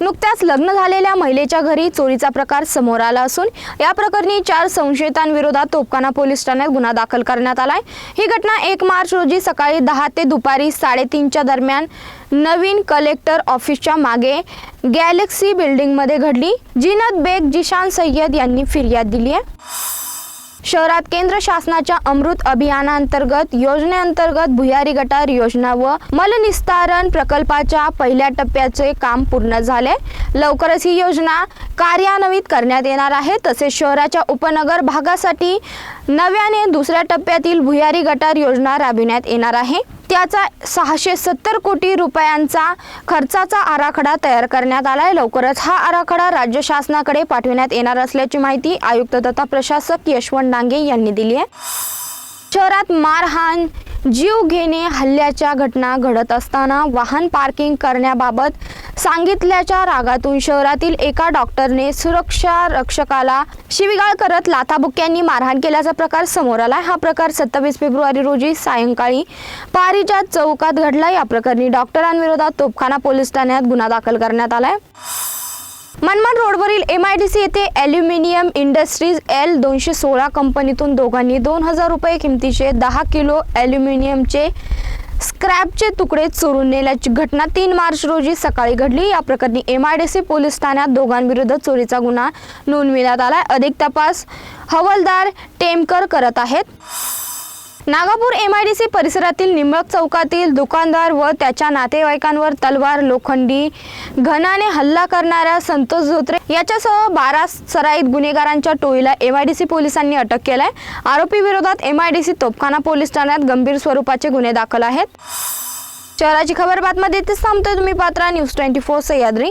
नुकत्याच लग्न झालेल्या महिलेच्या घरी चोरीचा प्रकार समोर आला असून या प्रकरणी चार संशयितांविरोधात तोपखाना पोलीस ठाण्यात गुन्हा दाखल करण्यात आलाय. ही घटना एक मार्च रोजी सकाळी दहा ते दुपारी साडेतीनच्या दरम्यान नवीन कलेक्टर ऑफिसच्या मागे गॅलेक्सी बिल्डिंगमध्ये घडली जिनत बेग जिशान सय्यद यांनी फिर्याद दिली आहे. शहरात केंद्र शासनाच्या अमृत अभियानांतर्गत योजनेअंतर्गत भुयारी गटार योजना व मलनिस्तारण प्रकल्पाच्या पहिल्या टप्प्याचे काम पूर्ण झाले. लवकरच ही योजना कार्यान्वित करण्यात येणार आहे. तसेच शहराच्या उपनगर भागासाठी नव्याने दुसऱ्या टप्प्यातील भुयारी गटार योजना राबविण्यात येणार आहे. त्याचा सहाशे सत्तर कोटी रुपयांचा खर्चाचा आराखडा तयार करण्यात आला आहे लवकरच हा आराखडा राज्य शासनाकडे पाठविण्यात येणार असल्याची माहिती आयुक्त तथा प्रशासक यशवंत डांगे यांनी दिली आहे. शहरात मारहाण जीव घेणे हल्ल्याच्या घटना घडत असताना वाहन पार्किंग करण्याबाबत सांगितल्याच्या रागातून शहरातील एका डॉक्टरने सुरक्षा रक्षकाला शिवीगाळ करत लाथाबुक्यांनी मारहाण केल्याचा प्रकार समोर आला हा प्रकार सत्तावीस फेब्रुवारी रोजी सायंकाळी पारिजात चौकात घडला या प्रकरणी डॉक्टरांविरोधात तोपखाना पोलीस ठाण्यात गुन्हा दाखल करण्यात आलाय. मनमाड रोडवरील एम आय डी सी येथे ॲल्युमिनियम इंडस्ट्रीज एल दोनशे सोळा कंपनीतून दोघांनी दोन हजार रुपये किमतीचे दहा किलो ॲल्युमिनियमचे स्क्रॅपचे तुकडे चोरून नेल्याची घटना तीन मार्च रोजी सकाळी घडली. या प्रकरणी M I D C police ठाण्यात दोघांविरुद्ध चोरीचा गुन्हा नोंदविण्यात आला अधिक तपास हवालदार टेमकर करत आहेत. Nagapur M I D C परिसरातील निंबक चौकातील दुकानदार व त्याच्या नातेवाईकांवर तलवार लोखंडी घनाने हल्ला करणाऱ्या संतोष धोत्रे याच्यासह बारा सराईत गुन्हेगारांच्या टोळीला एम आय डी सी पोलिसांनी अटक केलाय. आरोपी विरोधात M I D C Topkhana police ठाण्यात गंभीर स्वरूपाचे गुन्हे दाखल आहेत. शहराची खबर बातमध्ये थांबतोय तुम्ही Patra. News twenty four Sahyadri.